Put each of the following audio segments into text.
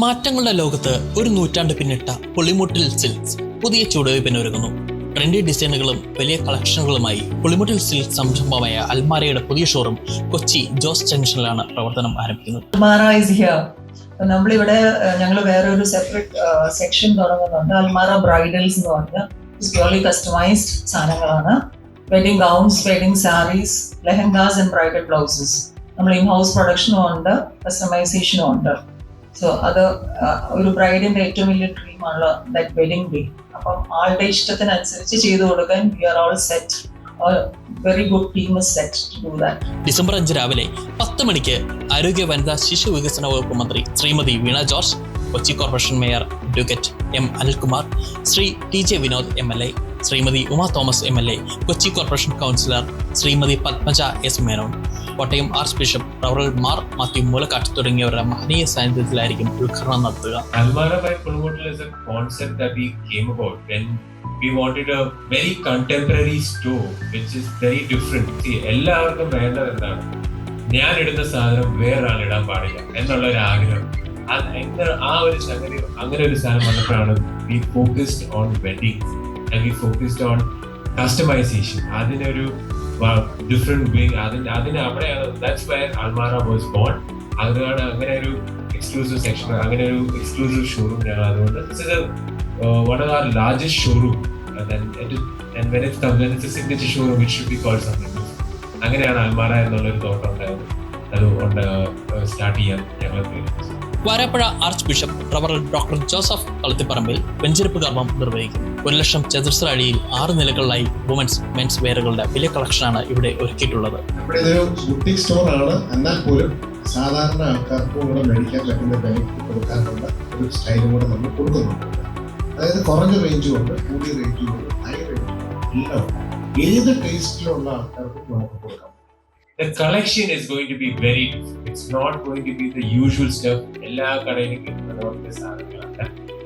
മാറ്റങ്ങളുടെ ലോകത്ത് ഒരു നൂറ്റാണ്ട് പിന്നിട്ട പുളിമുട്ടിൽ സിൽക്സ് പുതിയ ചുവടുവയ്പ്പിന് ഒരുങ്ങുന്നു. ട്രെൻഡി ഡിസൈനുകളും വലിയ കളക്ഷനുകളുമായി പുളിമുട്ടിൽ സിൽക്സ് സംരംഭമായ അൽമാരയുടെ പുതിയ ഷോറൂം കൊച്ചി ജോസ് ജംഗ്ഷനിലാണ് പ്രവർത്തനം ആരംഭിക്കുന്നത്. നമ്മളിവിടെ ഞങ്ങൾ വേറെ ഒരു സെപ്പറേറ്റ് സെക്ഷൻ തുടങ്ങുന്നുണ്ട്. അൽമാര ബ്രൈഡൽസ് എന്ന് പറഞ്ഞ കസ്റ്റമൈസ്ഡ് സാധനങ്ങളാണ്. Wedding gowns wedding sarees lehengas and bridal blouses നമ്മൾ ഇൻ ഹൗസ് പ്രൊഡക്ഷനും ഉണ്ട് കസ്റ്റമൈസേഷനും ഉണ്ട്. സോ അത് ഒരു ബ്രൈഡിന്റെ ഏറ്റവും വലിയ ഡ്രീം ആണല്ലോ ദാറ്റ് വെഡിങ് ഡേ അപ്പം ആളുടെ ഇഷ്ടത്തിനനുസരിച്ച് ചെയ്തു കൊടുക്കാൻ we are all set December അഞ്ച് രാവിലെ പത്ത് മണിക്ക് ആരോഗ്യ വനിതാ ശിശു വികസന വകുപ്പ് മന്ത്രി Shrimati Veena George Kochi corporation mayor advocate M Anilkumar Shri T J Vinod M L A Shrimati Uma Thomas M L A Kochi corporation councillor Shrimati Padmaja S Menon Kottayam archbishop റവറൽ Mar Mathew Moolakkatt തുടങ്ങിയവരുടെ മഹനീയ സാന്നിധ്യത്തിലായിരിക്കും ഉദ്ഘാടനം നടത്തുക. We we wanted a very contemporary store which is very different. See, എല്ലാവർക്കും വേണ്ടത് എന്താണ്? ഞാൻ ഇടുന്ന സാധനം വേറൊരാൾ ഇടാൻ പാടില്ല എന്നുള്ള ഒരു ആഗ്രഹം ആ ഒരു സംഗതി അങ്ങനെ ഒരു സാധനം വന്നപ്പോഴാണ് we focused on weddings we focused on customisation അതിനൊരു ഡിഫറെന്റ് വിങ് അതിന് അതിന് അവിടെയാണ് ദാറ്റ്സ് അൽമാര വാസ് ബോൺ അതിനാണ് അങ്ങനെ ഒരു എക്സ്ക്ലൂസീവ് സെക്ഷൻ അങ്ങനെ ഒരു എക്സ്ക്ലൂസീവ് ഷോറൂം ഞങ്ങൾ അതുകൊണ്ട് one of our largest showroom signature showroom which we call something അങ്ങനെയാണ് അൽമാറ എന്നുള്ളൊരു തോട്ടം ഉണ്ടായത്. അത് സ്റ്റാർട്ട് ചെയ്യാൻ ഞങ്ങൾ തീരുമാനിച്ചു വാരാപ്പുഴ ആർച്ച് ബിഷപ്പ് റവറൽ ഡോക്ടർ ജോസഫ് കളത്തിപ്പറമ്പിൽ വെഞ്ചരിപ്പ് കർമ്മം നിർവഹിക്കും ഒരു ലക്ഷം ചതുരശ്ര അടിയിൽ ആറ് നിലകളിലായി വുമൻസ് മെൻസ് വെയറുകളുടെ വില കളക്ഷനാണ് ഇവിടെ ഒരുക്കിയിട്ടുള്ളത്. ഇവിടെ ഇതൊരു ബുട്ടിക് സ്റ്റോർ ആണ്. എന്നാൽ പോലും സാധാരണ ആൾക്കാർക്കും കൂടെ മേടിക്കാൻ പറ്റുന്ന വിലയ്ക്ക് കൊടുക്കാനുള്ള ഒരു സ്റ്റൈലും കൂടെ നമ്മൾ കൊടുക്കുന്നുണ്ട്. അതായത് കുറഞ്ഞ റേഞ്ചും ഉണ്ട് കൂടിയ റേഞ്ചും ഉണ്ട് ഹൈ റേഞ്ചും ഉണ്ട് എല്ലാം. ഏത് ടേസ്റ്റിലുള്ള ആൾക്കാർക്കും നമുക്ക് കൊടുക്കാം. The collection is going to be very different. It's not going to be the usual stuff.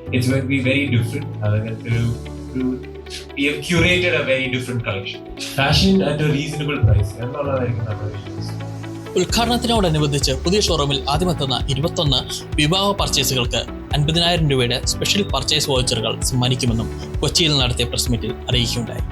It's going to be very different. we have curated a very different collection. Fashion at a reasonable price നമ്മുടെ use. ഉദ്ഘാടനത്തിനോടനുബന്ധിച്ച് പുതിയ ഷോറൂമിൽ ആദ്യമെത്തുന്ന ഇരുപത്തൊന്ന് വിവാഹ പർച്ചേസുകൾക്ക് അൻപതിനായിരം രൂപയുടെ special purchase വോച്ചറുകൾ സമ്മാനിക്കുമെന്നും കൊച്ചിയിൽ നടത്തിയ പ്രസ് മീറ്റിൽ അറിയിക്കുകയുണ്ടായി